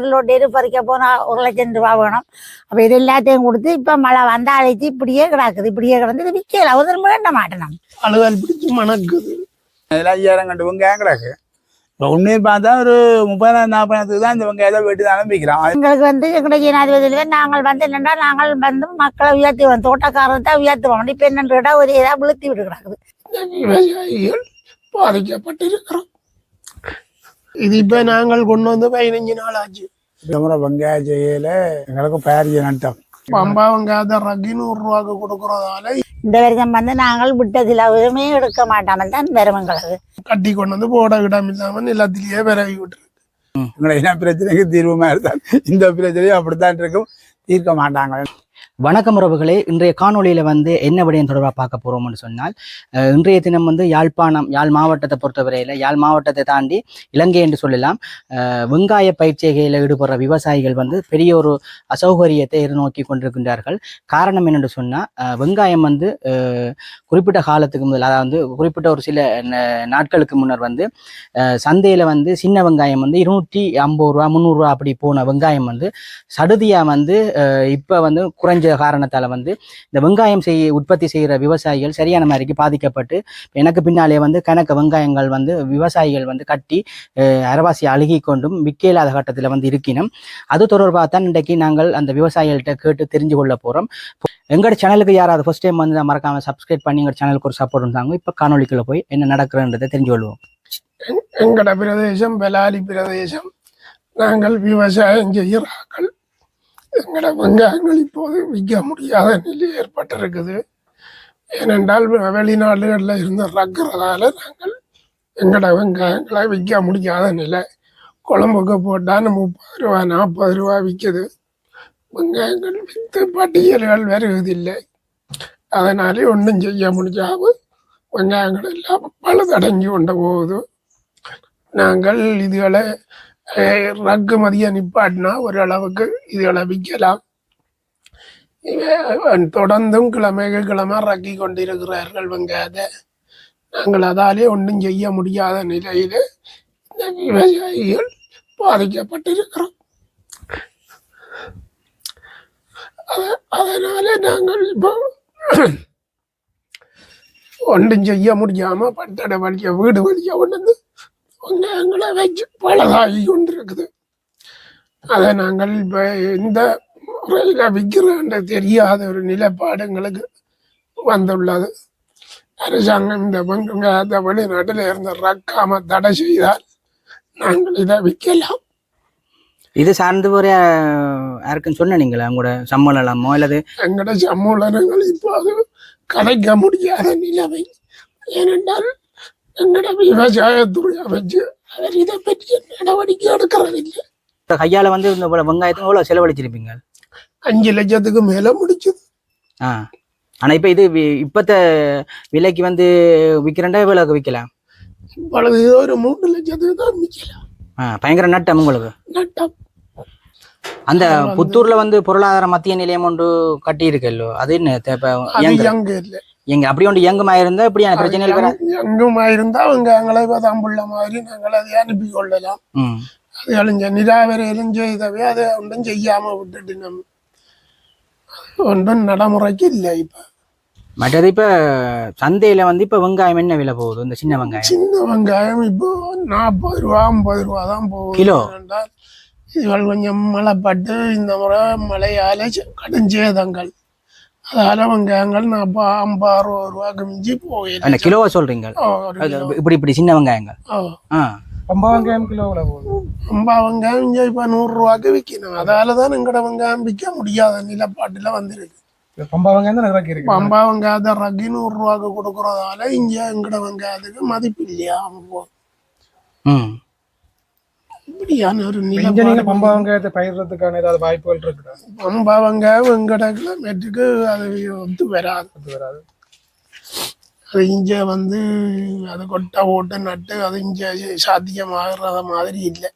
ஒரு லோட் எரு பறிக்க போனா ஒரு லட்சம் ரூபா வேணும். அப்ப இது எல்லாத்தையும் கொடுத்து இப்ப மழை வந்த அழைச்சி இப்படியே கிடக்குது. இப்படியே கிடந்து இது விற்கல ஒரு வேண்ட மாட்டேன் அழுகால் பிடிச்சி மணக்குது. அதில் ஐயாயிரம் கண்டு வெங்காயம் கிடக்கு. இப்போ உண்மையை பார்த்தா ஒரு முப்பதாயிரம் நாற்பதாயிரத்துக்கு தான் இந்த வெங்காயத்தை வெட்டி தான் அனுப்பிக்கிறான் எங்களுக்கு வந்து எங்களுடைய ஜனாதிபதியில் நாங்கள் வந்து என்னென்னா நாங்கள் வந்து மக்களை உயர்த்துவோம் தோட்டக்காரர் தான் உயர்த்துவோம் இப்போ என்னன்னு ஒரு இதாக விழுத்தி விட்டு கிடக்குது. பாதிக்கப்பட்டிருக்கிறோம். இது இப்ப நாங்கள் கொண்டு வந்து பதினஞ்சு நாள் ஆச்சு முறை வெங்காய செய்யல எங்களுக்கு பயிர் நட்டம் பம்பா வெங்காயத்தை ரக்கி நூறு ரூபாய்க்கு கொடுக்கறதால இந்த வருஷம் வந்து நாங்கள் விட்டதில் எதுவுமே எடுக்க மாட்டாமல் தான் வரும் எங்களுக்கு கட்டி கொண்டு வந்து போட இடம் இல்லாம நிலத்திலேயே விரவி விட்டுரு எங்களை என்ன பிரச்சனைக்கு தீர்வு மாதிரி தான் இந்த பிரச்சனையும் அப்படித்தான் இருக்கும் தீர்க்க மாட்டாங்க வணக்கம் உறவுகளே. இன்றைய காணொளியில் வந்து என்ன விடயம் தொடர்பாக பார்க்க போகிறோம்னு சொன்னால் இன்றைய தினம் வந்து யாழ்ப்பாணம் யாழ் மாவட்டத்தை பொறுத்தவரையில் யாழ் மாவட்டத்தை தாண்டி இலங்கை என்று சொல்லலாம் வெங்காய பயிற்சிகையில் ஈடுபடுற விவசாயிகள் வந்து பெரிய ஒரு அசௌகரியத்தை எதிர்நோக்கி கொண்டிருக்கின்றார்கள். காரணம் என்னென்று சொன்னால் வெங்காயம் வந்து குறிப்பிட்ட காலத்துக்கு முதல் அதாவது குறிப்பிட்ட ஒரு சில ந- நாட்களுக்கு முன்னர் வந்து சந்தையில் வந்து சின்ன வெங்காயம் வந்து இருநூற்றி ஐம்பது ரூபா முந்நூறுரூவா அப்படி போன வெங்காயம் வந்து சடுதியாக வந்து இப்போ வந்து குறைஞ்ச காரணத்தால் வந்து இந்த வெங்காயம் செய்ய உற்பத்தி செய்கிற விவசாயிகள் சரியான மாதிரிக்கு பாதிக்கப்பட்டு எனக்கு பின்னாலே வந்து கணக்கு வெங்காயங்கள் வந்து விவசாயிகள் வந்து கட்டி அரவாசி அழுகி கொண்டும் விற்க இல்லாத கட்டத்தில் வந்து இருக்கினோம். அது தொடர்பாக தான் இன்றைக்கு நாங்கள் அந்த விவசாயிகள்கிட்ட கேட்டு தெரிஞ்சு கொள்ள போகிறோம் எங்களோட சேனலுக்கு யாராவது ஃபர்ஸ்ட் டைம் வந்து மறக்காம சப்ஸ்கிரைப் பண்ணி எங்கள் சேனலுக்கு ஒரு சப்போர்ட் இருந்தாங்க. இப்போ காணொலிக்குள்ளே போய் என்ன நடக்குதுன்றதை தெரிஞ்சு கொள்வோம். எங்கட பிரதேசம் பெலாலி பிரதேசம் நாங்கள் விவசாயம் செய்கிறார்கள். எங்களோட வெங்காயங்கள் இப்போது விற்க முடியாத நிலை ஏற்பட்டிருக்குது. ஏனென்றால் வெளிநாடுகளில் இருந்து ரக்கிறதால நாங்கள் எங்களோட வெங்காயங்களை விற்க முடியாத நிலை. குழம்புக்கு போட்டால் முப்பது ரூபா நாற்பது ரூபா விற்கிது வெங்காயங்கள் விற்று பட்டியல்கள் வருவதில்லை. அதனாலே ஒன்றும் செய்ய முடியாமல் வெங்காயங்கள் எல்லாம் பழுதடைஞ்சு கொண்டு போகுது. நாங்கள் இதுகளை இறக்குமதியை நிப்பாட்டினா ஓரளவுக்கு இதுகளை விற்கலாம் தொடர்ந்தும் கிழமைகள் கிழமை இறக்கி கொண்டிருக்கிறார்கள் வெங்காயத்தை நாங்கள் அதாலே ஒன்றும் செய்ய முடியாத நிலையில இந்த விவசாயிகள் பாதிக்கப்பட்டிருக்கிறோம். அதனால நாங்கள் இப்போ ஒன்றும் செய்ய முடியாம பட்டடை வழிய வீடு வழிய கொண்டு வந்து வெங்காயங்களை வச்சு பழகாகி கொண்டிருக்குது. அதை நாங்கள் இப்போ எந்த முறையில் விற்கிறோன்ற தெரியாத ஒரு நிலைப்பாடு எங்களுக்கு வந்துள்ளது. அரசாங்கம் இந்த வெங்காயத்தை வெளிநாட்டில் இருந்து ரக்காம தடை செய்தால் நாங்கள் இதை விற்கலாம். இது சார்ந்து ஒரு யாருக்குன்னு சொன்ன நீங்களா? உங்களோட சம்மளமோ அல்லது எங்கட சம்மூலனங்கள் இப்போது கலைக்க முடியாத நிலைமை. ஏனென்றால் எங்கட விவசாயத்துறை அமைச்சு அவர் இதை பற்றிய நடவடிக்கை எடுக்கிறதில்லை? கையால வந்து இந்த இவ்வளவு வெங்காயத்தை எவ்வளவு செலவழிச்சிருப்பீங்க? அஞ்சு லட்சத்துக்கு மேல முடிச்சது. ஆ. ஆனா இப்ப இது இப்பத்த விலைக்கு வந்து விற்கிறண்டா எவ்வளவுக்கு விற்கலாம் இப்பொழுது ஒரு மூன்று லட்சத்துக்கு தான் விற்கலாம் ஆ பயங்கர நட்டம் உங்களுக்கு? நட்டம். அந்த புத்தூர்ல வந்து பொருளாதார மத்திய நிலையம் ஒன்று கட்டி இருக்கல்லோ அது என்ன? தே- இப்ப அது இயங்குற- அங்க இல்லை. எங்க அப்படி ஒன்று இயங்குமா இருந்தா இப்படியான பிரச்சனைகள் வர எங்குமா இருந்தா அவங்க எங்களை பதாம்புள்ள மாதிரி நாங்கள் அதை அனுப்பி கொள்ளலாம் அது அழிஞ்ச நிராவரையிலும் செய்தவே அதை ஒன்றும் செய்யாம விட்டுட்டு நம்ம. ஒன்றும் நடைமுறைக்கு இல்லை இப்ப. மற்றது இப்ப சந்தையில வந்து இப்ப வெங்காயம் என்ன விலை போகுது? இந்த சின்ன வெங்காயம். சின்ன வெங்காயம் இப்போ நாற்பது ரூபா ஐம்பது ரூபா தான் போகுது. கிலோ? இதுகள் கொஞ்சம் மழைப்பட்டு இந்த முறை மழையால கடும் சேதங்கள். அதால வெங்காயங்கள் நாற்பது ஐம்பது அறுபது ரூபாய்க்கு மிஞ்சி என்ன போயிடுது கிலோவா சொல்றீங்க. ஓ, ஒரு அது கிலோ. இப்படி இப்படி சின்ன வெங்காயங்கள். ஆ. பம்பா வெங்காயம் கிலோ எவ்வளோ போகுது? ரொம்ப வெங்காயம் இங்கே இப்போ நூறுரூவாக்கு விற்கணும் அதால தான் எங்கட வெங்காயம் விற்க முடியாத நிலப்பாட்டில் வந்திருக்கு. பம்பா வெங்காயம் தான் இறக்கி இருக்கு பம்பா வெங்காயத்தை ரக்கி நூறுரூவாக்கு கொடுக்கறதால இங்கே எங்கட வெங்காயத்துக்கு மதிப்பு இல்லையா? ம். இப்படியான ஒரு பம்பா வெங்காயத்தை ஏதாவது வாய்ப்புகள் இருக்குதா? பம்பா வெங்காயம் எங்கட கிலோமீட்டருக்கு அது ஒத்து வராது. வராது. அது இங்கே வந்து அது கொட்டை போட்டு நட்டு அது இங்கே சாத்தியமாகிறத மாதிரி இல்லை.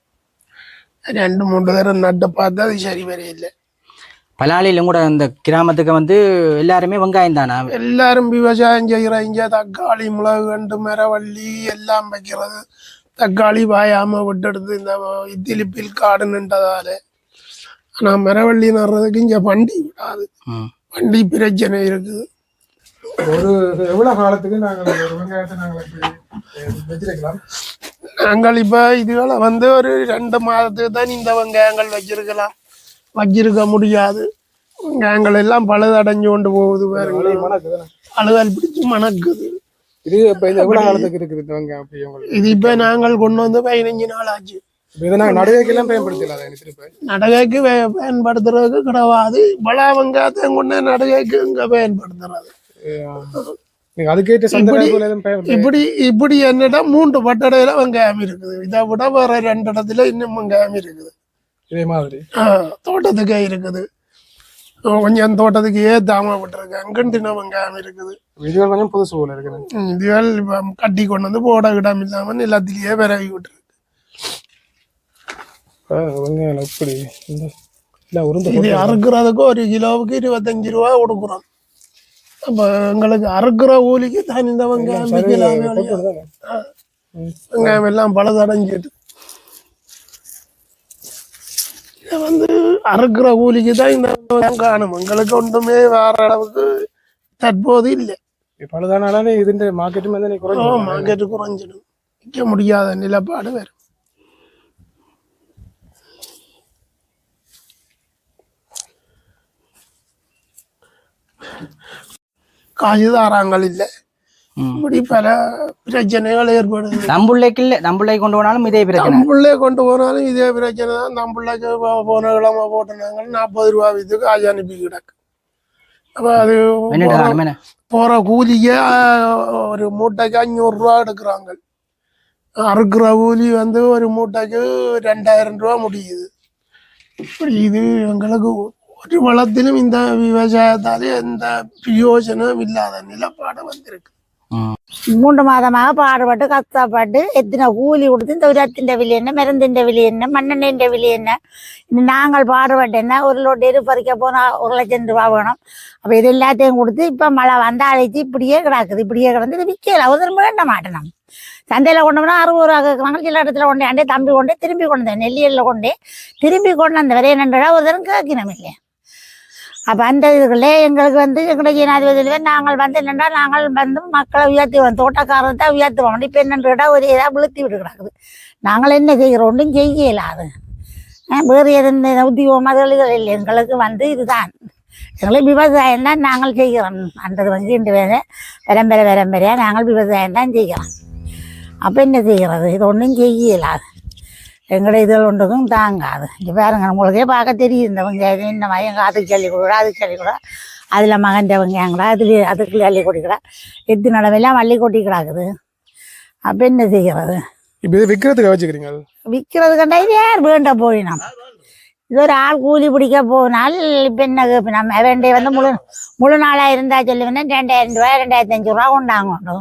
ரெண்டு மூணு தடவை நட்டு பார்த்தா அது சரி வரையில்லை பலாலியிலும் கூட இந்த கிராமத்துக்கு வந்து எல்லாருமே வெங்காயம் தானா? எல்லாரும் விவசாயம் செய்கிற இங்கே தக்காளி மிளகு கண்டு மரவள்ளி எல்லாம் வைக்கிறது. தக்காளி பாயாம விட்டெடுத்து இந்த இத்திலிப்பில் காடு நின்றதால. ஆனா மரவள்ளி நடுறதுக்கு இங்க வண்டி விடாது. வண்டி பிரச்சனை இருக்குது. ஒரு எவ்வளவு காலத்துக்கு நாங்கள் வெங்காயத்தை நாங்கள் நாங்கள் இப்ப இதுகளை வந்து ஒரு ரெண்டு மாதத்துக்கு தான் இந்த வெங்காயங்கள் வச்சிருக்கலாம். வச்சிருக்க முடியாது. வெங்காயங்கள் எல்லாம் பழுதடைஞ்சு கொண்டு போகுது மணக்குது அழுகல் பிடிச்சு மணக்குது. இது இப்ப இது எவ்வளவு காலத்துக்கு இருக்குது இந்த வெங்காயம் அப்படி உங்களுக்கு? இது இப்ப நாங்கள் கொண்டு வந்து பதினஞ்சு நாள் ஆச்சு இப்ப இதை நாங்கள் நடுவேக்கெல்லாம் பயன்படுத்தலாம் திருப்பி. நடுகைக்கு வே- பயன்படுத்துறதுக்கு கிடையாது. கொண்டு நடுகைக்கு இங்க பயன்படுத்துறது. நீங்க அதுக்கேற்ற இப்படி- இப்படி என்னிடம் மூன்று பட்டடையில வெங்காயம் இருக்குது. இதை விட வேற ரெண்டு இடத்துல இன்னும் வெங்காயம் இருக்குது. இதே மாதிரி. தோட்டத்துக்கே இருக்குது. கொஞ்சம் தோட்டத்துக்கு ஏத்தாம விட்டுருக்கு. அங்கண்டின வெங்காயம் இருக்குது. இதுகள் கொஞ்சம் புதுசு போல இருக்குது. இப்ப கட்டி கொண்டு வந்து போட இடம் இல்லாம நிலத்திலேயே விரவி விட்டுருக்கு. வெங்காயம் எப்படி? இது அறுக்கிறதுக்கு ஒரு கிலோவுக்கு இருபத்தஞ்சு ரூபா கொடுக்குறோம். அப்ப எங்களுக்கு அறுக்கிற கூலிக்கு தான்? இந்த வெங்காயம்? வெங்காயம் எல்லாம் பழுதடைஞ்சிட்டு. இதை வந்து அறுக்கிற கூலிக்கு தான் இந்த காணும். எங்களுக்கு ஒன்றுமே வேற அளவுக்கு தற்போது இல்லை. பழுதானாலே இதுன்ற மார்க்கெட்டும் வந்து நீ குறைஞ்சு மார்க்கெட்டு குறைஞ்சிடும். விற்க முடியாத நிலப்பாடு வரும் காசு தாராங்கள் இல்லை. இப்படி பல பிரச்சனைகள் ஏற்படுது. நம்புள்ளைக்கு இல்ல நம்புள்ளை கொண்டு போனாலும் இதே பிரச்சனை. நம்மளே கொண்டு போனாலும் இதே பிரச்சனை தான். நம்மளுக்கு போன கிழமை போட்டுனாங்க நாற்பது ரூபா வீதத்துக்கு காசு அனுப்பி கிடக்கு. அப்போ அது போற கூலிக்கு ஒரு மூட்டைக்கு அஞ்சூறு ரூபா எடுக்கிறாங்க. அறுக்கிற கூலி வந்து ஒரு மூட்டைக்கு ரெண்டாயிரம் ரூபா முடியுது. இப்படி இது எங்களுக்கு ஒரு வளத்திலும் இந்த விவசாயத்தாலே எந்த பிரயோஜனம் இல்லாத நிலப்பாடு வந்திருக்கு. மூன்று மாதமாக பாடுபட்டு கஷ்டப்பட்டு எத்தனை கூலி கொடுத்து இந்த உரத்தின் விலை என்ன மருந்தின் விலை என்ன மண்ணெண்ணின் விலை என்ன இன்னும் நாங்கள் பாடுபட்டு ஒரு லோட் எரு பறிக்க போனால் ஒரு லட்சம் ரூபா வேணும். அப்போ இது எல்லாத்தையும் கொடுத்து இப்போ மழை வந்த அழைச்சி இப்படியே கிடக்குது இப்படியே கிடந்து இது விற்கல ஒரு வேண்ட மாட்டேன் நம்ம சந்தையில் கொண்டு போனால் அறுபது ரூபா கேட்குறாங்க சில இடத்துல கொண்டே அண்டே தம்பி கொண்டே திரும்பி கொண்டு வந்தேன் நெல்லியில் கொண்டே திரும்பி கொண்டு வந்த வரைய நன்றா ஒரு தரம் கேட்கணும் இல்லையா அப்போ அந்த இதுகளே எங்களுக்கு வந்து எங்களுடைய ஜனாதிபதியில் நாங்கள் வந்து என்னென்னா நாங்கள் வந்து மக்களை உயர்த்துவோம். தோட்டக்காரர் தான் உயர்த்துவோம் இப்போ என்னன்னு கேட்டால் ஒரு இதாக விழுத்தி விட்டு கிடக்குது நாங்கள் என்ன செய்கிறோம்? ஒன்றும் செய்யல அது. வேறு எதுவும் உத்தியோகம் அதுகள் இல்லை. எங்களுக்கு வந்து இதுதான். எங்களுக்கு விவசாயம் தான் நாங்கள் செய்கிறோம். அந்த வந்து இந்த வேறு பரம்பரை விரம்பரையாக நாங்கள் விவசாயம் தான் செய்கிறோம். அப்போ என்ன செய்கிறது இது ஒன்றும் செய்யலாது எங்களை இதில் ஒன்றுக்கும் தாங்காது. இங்கே பாருங்க உங்களுக்கே பார்க்க தெரியும் இந்த வெங்காயம் இந்த எங்கள் அதுக்கு சொல்லி கொடுக்குறா அதுக்கு சொல்லி கொடுக்குறா. அதில் மகந்த வெங்காயங்களா அதுக்கு அதுக்கு அள்ளி கொட்டிக்கிறா எத்து நடவெல்லாம் அள்ளி கொட்டி கிடக்குது. அப்போ என்ன செய்கிறது இப்ப இது விற்கிறதுக்கு வச்சுக்கிறீங்க? அது விற்கிறது கண்டா இது யார் வேண்ட போயினோம் இது ஆள் கூலி பிடிக்க போனால் இப்போ நம்ம வேண்டிய வந்து முழு முழு நாளாக இருந்தால் சொல்லுவேன்னா ரெண்டாயிரம் ரூபாய் ரெண்டாயிரத்தி அஞ்சு ரூபா கொண்டாங்க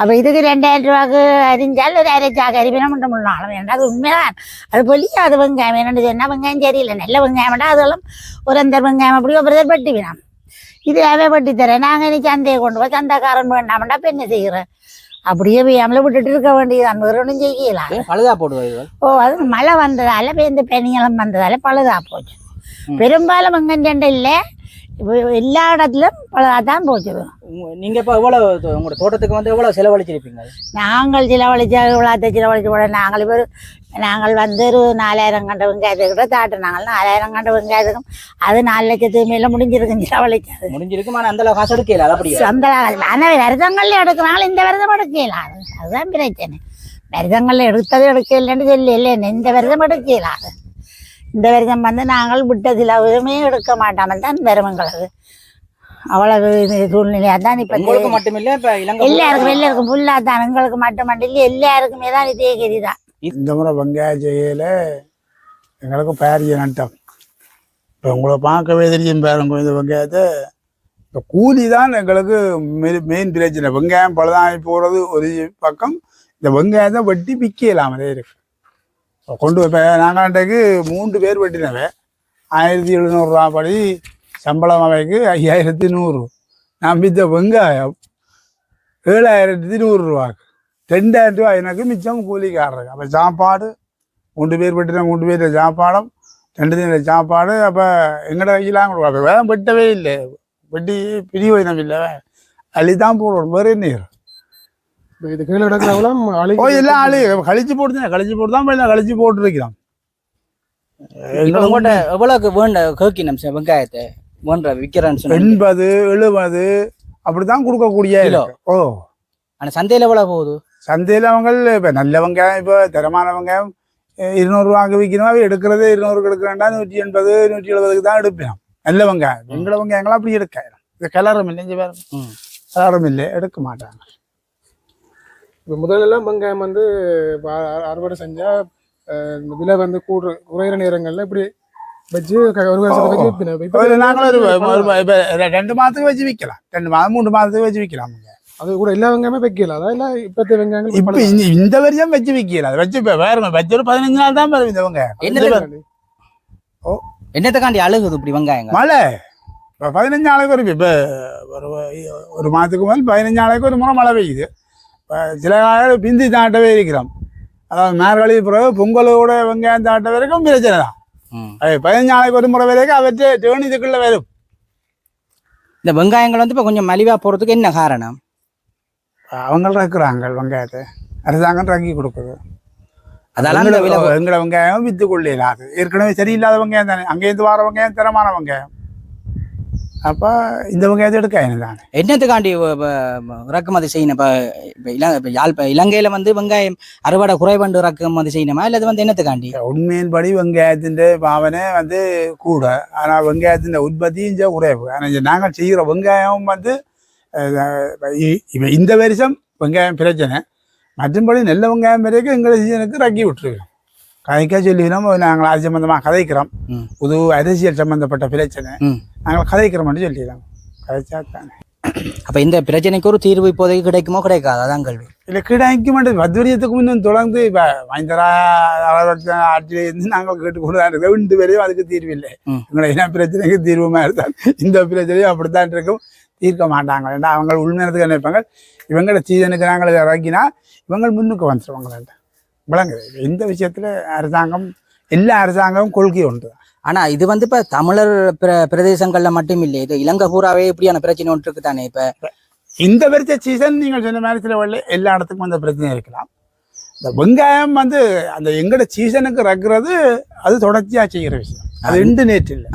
அப்போ இதுக்கு ரெண்டாயிரம் ரூபாய்க்கு அறிஞ்சால் ஒரு அரைச்சாக்கு அரிப்பினா மட்டும் முழு நாளும் வேண்டாம் அது உண்மைதான். அது பொலியும் அது வெங்காயம் என்னன்னு சொன்னால் வெங்காயம் சரியில்லை நல்ல வெங்காயம் வேண்டாம் அதெல்லாம் ஒரு அந்த வெங்காயம் அப்படி ஒரு பட்டி வேணாம். இது அவை பட்டி தரேன். நாங்கள் இன்னைக்கு சந்தையை கொண்டு போய் சந்தைக்காரன் வேண்டாம்டா இப்போ என்ன செய்கிறேன். அப்படியே பெய்யாமல விட்டுட்டு இருக்க வேண்டியது வேறு ஒன்றும் செய்யலாம் பழுதா போடுவது இதுகள். ஓ அது மழை வந்ததால இந்த பெண்ணியலம் வந்ததால பழுதா போச்சு. பெரும்பாலும் வெங்கஞ்சண்டை இல்லை எல்லா இடத்துலயும் பழுதா தான் போச்சு உங்க- நீங்க இப்ப எவ்வளவு தோ- உங்களோட தோட்டத்துக்கு வந்து எவ்வளவு செலவழிச்சிருப்பீங்க? நாங்கள் செலவழிச்ச இவ்வளோத்த செலவழிச்சு கூட நாங்கள் இப்போ நாங்கள் வந்து ஒரு நாலாயிரம் கண்ட வெங்காயத்துக்கு கூட தாட்டினாங்க நாலாயிரம் கண்ட வெங்காயத்துக்கும் அது நாலு லட்சத்துக்கு மேல முடிஞ்சிருக்கும். செலவழிச்சது முடிஞ்சிருக்கும் ஆனா அந்த காசு எடுக்கல அது அப்படியே? அந்த ஆனால் விரதங்கள்ல எடுக்கிறாங்க இந்த விரதம் எடுக்கல. அது அதுதான் பிரச்சனை. விரதங்கள்ல எடுத்தது எடுக்கலன்னு சொல்லி இல்லை இந்த விரதம் எடுக்கல. அது இந்த விரதம் வந்து நாங்கள் விட்ட சிலவுமே எடுக்க மாட்டாமல் தான் விரதங்களுக்கு அவ்வளவு சூழ்நிலையாக தான் இப்போ இப்ப எல்லாருக்கும் எல்லாருக்கும் புல்லா தான். எங்களுக்கு மட்டும் மட்டும் இல்லை எல்லாருக்குமே தான் இதே கதி தான். இந்த முறை வெங்காய செய்யல எங்களுக்கு பாரிய நட்டம் இப்போ உங்களை பார்க்கவே தெரியும் பாருங்க இந்த வெங்காயத்தை. இந்த கூலி தான் எங்களுக்கு மெயின் பிரச்சனை. வெங்காயம் பழுதாகி போகிறது ஒரு பக்கம். இந்த வெங்காயத்தை வெட்டி விற்கலாமலே இருக்கு. இப்ப கொண்டு இப்போ நாங்காண்டைக்கு மூன்று பேர் வெட்டினவே. ஆயிரத்தி எழுநூறுரூவா படி சம்பளம் அவைக்கு ஐயாயிரத்தி நூறு. நான் மித்த வெங்காயம் ஏழாயிரத்தி நூறுரூவாக்கு ரெண்டாயிரம் ரூபாய் எனக்கு மிச்சம் கூலிக்காரருக்கு. அப்போ சாப்பாடு மூன்று பேர் வெட்டின மூன்று பேர் சாப்பாடும் ரெண்டு தின சாப்பாடு அப்போ எங்கட கையிலாம் கொடுக்கும் அப்போ வேலை வெட்டவே இல்லை. வெட்டி பிரிவு இல்லை அள்ளி தான் போடுவோம் வேறு நீர் இது கீழே கிடக்கிறவெல்லாம் அழி ஓ எல்லாம் ஆளு கழிச்சு போட்டு கழிச்சு போட்டு தான் போய் கழிச்சு போட்டு இருக்கிறோம் இப்போ உங்கள்கிட்ட எவ்வளவுக்கு வேண்ட கேட்கணும் சார் வெங்காயத்தை வேண்ட விற்கிறேன்னு எண்பது எழுபது அப்படிதான் கொடுக்கக்கூடிய. ஓ. ஆனா சந்தையில எவ்வளவு போகுது? சந்தையில் அவங்க இப்போ நல்ல வெங்காயம் இப்போ தரமான வெங்காயம் அஹ் இருநூறுவாக்கு விற்கணும் எடுக்கிறதே இருநூறுக்கு எடுக்கிறேன்டா நூற்றி எண்பது நூற்றி எழுபதுக்கு தான் எடுப்பேன். நல்ல வெங்காயம். எங்களை வெங்காயங்களாம் அப்படி எடுக்க. இது கலரும் இல்லை இங்கே வேறு. ம். கலரும் இல்லை எடுக்க மாட்டாங்க. இப்போ முதல்ல எல்லாம் வெங்காயம் வந்து அறுவடை செஞ்சா அஹ், இந்த விலை வந்து கூடுற குறையிற நேரங்கள்ல இப்படி வச்சு ஒரு வருஷத்தை வச்சு விற்பனை. இப்ப ஒரு இப்ப நாங்கள் ஒரு ஒரு- இப்ப ரெண்டு மாதத்துக்கு வச்சு விற்கலாம் ரெண்டு மாதம் மூணு மாதத்துக்கு வச்சு விற்கலாம் அது கூட எல்லா வெங்காயமே வைக்கல. அதான் இல்ல இப்பத்த வெங்காயங்கள் இப்போ இந்த இந்த வருஷம் வச்சு விற்கல அதை வச்சு இப்போ வேற வச்சு ஒரு பதினஞ்சு நாள் தான் வரும் இந்த வெங்காயம். என்னது? என்னத்துக்காண்டி அழுகுது இப்படி வெங்காயங்க மழை. இப்போ பதினஞ்சு நாளைக்கு ஒரு இப்போ ஒரு ஒரு மாதத்துக்கு மேல் பதினஞ்சு நாளைக்கு ஒரு முறை மழை பெய்யுது. சில காலம் பிந்தி தாண்டவே இருக்கிறோம். அதாவது மார்கழி பிறகு பொங்கலோட வெங்காயம் தாட்ட வரைக்கும் பிரச்சனை தான். அது பதினஞ்சு நாளைக்கு ஒரு முறை வரைக்கும் அவற்றை டேர்ன் இதுக்குள்ள வரும். இந்த வெங்காயங்கள் வந்து இப்ப கொஞ்சம் மலிவா போறதுக்கு என்ன காரணம்? அவங்க இருக்கிறாங்க வெங்காயத்தை. அரசாங்கம் ரங்கி கொடுக்குது. அதெல்லாம் எங்களை வெங்காயம் வித்து கொள்ளையிலாது ஏற்கனவே சரியில்லாத வெங்காயம் தானே. அங்கேருந்து வர வெங்காயம் தரமான வெங்காயம். அப்போ இந்த வெங்காயத்தை எடுக்க தானே என்னத்துக்காண்டி இறக்குமதி செய்யணும்? இப்ப இப்ப இல இப்ப யாழ் இப்ப இலங்கையில வந்து வெங்காயம் அறுவடை குறைபண்டு இறக்குமதி செய்யணுமா? இல்ல வந்து என்னத்துக்காண்டி? உண்மையின்படி வெங்காயத்தின் பாவனை வந்து கூட. ஆனால் வெங்காயத்தின் உற்பத்தி இங்கே குறைவு. ஆனால் நாங்கள் செய்கிற வெங்காயம் வந்து இப்ப இந்த வருஷம் வெங்காயம் பிரச்சனை. மற்றும்படி நெல்ல வெங்காயம் வரைக்கும் எங்களை சீசனுக்கு ரக்கி விட்டுருக்கோம். கதைக்க சொல்லினோம் நாங்கள் அது சம்பந்தமாக கதைக்கிறோம். புது அரசியல் சம்பந்தப்பட்ட பிரச்சனை. நாங்கள் கதைக்கிறோம்னு சொல்லிடுறோம் கதைச்சா தானே அப்ப இந்த பிரச்சனைக்கு ஒரு தீர்வு இப்போதைக்கு கிடைக்குமோ கிடைக்காது? அதான் கேள்வி. இல்லை கிடைக்க மாட்டேது பத்வரியத்துக்கு முன்னும் தொடர்ந்து இப்போ மைந்தரா ஆட்சியில் இருந்து நாங்கள் கேட்டுக்கொண்டு தான் இருக்கோம். ரெண்டு பேரையும் அதுக்கு தீர்வு இல்லை. எங்களை என்ன பிரச்சனைக்கு தீர்வுமா இருந்தால் இந்த பிரச்சனையும் அப்படித்தான் இருக்கும். தீர்க்க மாட்டாங்க. ஏன்னா அவங்க உள்மனத்துக்கு நினைப்பாங்க இவங்களோட சீசனுக்கு நாங்கள் இதை இறக்கினா இவங்க முன்னுக்கு வந்துடுவாங்கள்ட்ட விளங்குது. இந்த விஷயத்தில் அரசாங்கம் எல்லா அரசாங்கமும் கொள்கை உண்டு. ஆனா இது வந்து இப்ப தமிழர் பிர- பிரதேசங்கள்ல மட்டும் இல்லை இது இலங்கை பூராவே இப்படியான பிரச்சனை ஒன்று இருக்கு தானே இப்ப? இந்த வருஷ சீசன் நீங்கள் சொன்ன மாதிரி சில வழியில் எல்லா இடத்துக்கும் அந்த பிரச்சனை இருக்கலாம். இந்த வெங்காயம் வந்து அந்த எங்கட சீசனுக்கு ரக்குறது அது தொடர்ச்சியாக செய்கிற விஷயம். அது நேற்று இல்லை.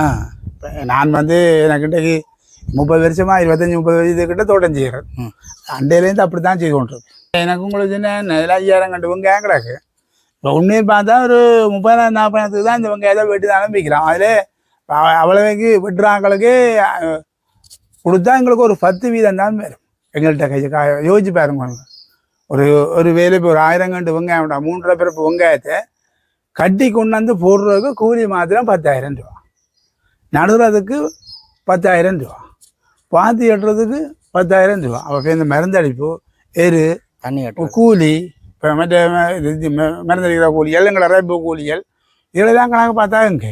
நான் வந்து எனக்கு இன்றைக்கு முப்பது வருஷமா இருபத்தஞ்சி முப்பது வயது கிட்ட தோட்டம் செய்கிறேன். அண்டையிலேருந்து அப்படி தான் செய்து கொண்டிருக்கேன் எனக்கு உங்களுக்கு என்ன நெல் ஐயாயிரம் கண்டு வெங்காயம் கிடக்கு இப்போ உண்மையை பார்த்தா ஒரு முப்பதாயிரம் நாற்பதாயிரத்துக்கு தான் இந்த வெங்காயத்தை வெட்டி தான் ஆரம்பிக்கிறோம் அதில் அவ்வளவுக்கு வெட்டுறாங்களுக்கு கொடுத்தா எங்களுக்கு ஒரு பத்து வீதம் தான் வரும். எங்கள்கிட்ட கை கா- யோசிச்சு பாருங்க. ஒரு ஒரு வேலை இப்போ ஒரு ஆயிரம் கண்டு வெங்காயம் வேண்டாம் மூன்றரை பிறப்பு வெங்காயத்தை கட்டி கொண்டாந்து போடுறதுக்கு கூலி மாத்திரம் பத்தாயிரம் ரூபா. நடுறதுக்கு பத்தாயிரம் ரூபா. பாத்தி எட்டுறதுக்கு பத்தாயிரம் ரூபா. அப்போ இந்த மருந்தடிப்பு எரு தண்ணி கட்டுறது. கூலி இப்போ மற்ற மருந்தடிக்கிற கூலிகள் எங்களை ரேப்பு கூலிகள் இதெல்லாம் கணக்கு பார்த்தா இங்கே.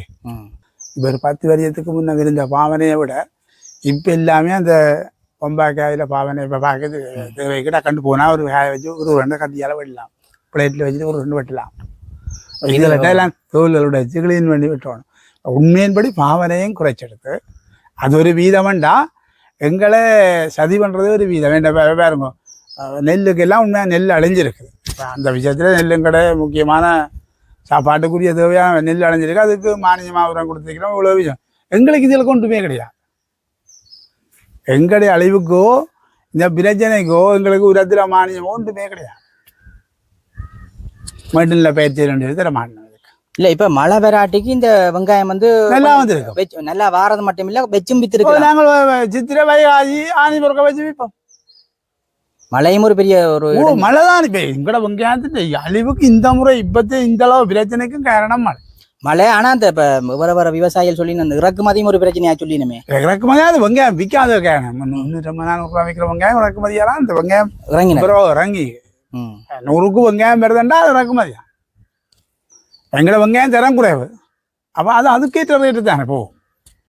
இப்போ ஒரு பத்து வருஷத்துக்கு முன்ன இருந்த பாவனையை விட இப்போ எல்லாமே அந்த பொம்பாக்காயில் பாவனை இப்போ பார்க்கறது தேவைக்கிட்ட கண்டு போனால் ஒரு காய வச்சு ஒரு ரெண்டு கத்தியால் வெட்டலாம். பிளேட்டில் வச்சுட்டு ஒரு ரெண்டு வெட்டலாம். இதில் எல்லாம் தோல்களோட வச்சு கிளீன் பண்ணி விட்டோணும். உண்மையின்படி பாவனையும் குறைச்செடுத்து அது ஒரு வீதம்டா எங்களை சதி பண்ணுறது ஒரு வீதம். வேண்டாம் பாருங்க நெல்லுக்கெல்லாம் உண்மையாக நெல் அழிஞ்சிருக்குது. இப்ப அந்த விஷயத்தில் நெல்லுங்கடை முக்கியமான சாப்பாட்டுக்குரிய தேவையான நெல் அழிஞ்சிருக்கு. அதுக்கு மானியமாக உரம் கொடுத்துருக்கிறோம். இவ்வளோ விஷயம். எங்களுக்கு இதில் கொண்டுமே கிடையாது. எங்களுடைய அழிவுக்கோ இந்த பிரச்சனைக்கோ எங்களுக்கு உரத்தில் மானியமோ ஒன்றுமே கிடையாது. மட்டும் பயிற்சி ரெண்டு தர மாட்டேன் இல்ல இப்ப மழை வெராட்டிக்கு இந்த வெங்காயம் வந்து நல்லா வெச்சு- நல்லா வாரது மட்டும் இல்ல வெச்சும் வித்திருக்கு நாங்கள் சித்திரை வைகாசி ஆணி பொறுக்க வச்சு விற்போம். மழையும் ஒரு பெரிய ஒரு மழை தான் இப்போ எங்கட வெங்காயத்தின் அழிவுக்கு இந்த முறை இப்போத்தே இந்த அளவு பிரச்சனைக்கும் காரணம் மழை மழை ஆனா அந்த இப்ப வர வர விவசாயிகள் சொல்லி அந்த இறக்குமதியும் ஒரு பிரச்சனையா சொல்லினுமே. இறக்குமதி அது வெங்காயம் விற்காத காரணம். முந்நூற்றம்பது நானூறுரூவா விற்கிற வெங்காயம் இறக்குமதியாலாம் இந்த வெங்காயம் இறங்கி. ம். நூறுக்கு வெங்காயம் வருதுண்டா அது இறக்குமதியா? எங்கட வெங்காயம் தரம் குறைவு. அப்போ அது அதுக்கேற்ற ரேட்டு தானே போகும்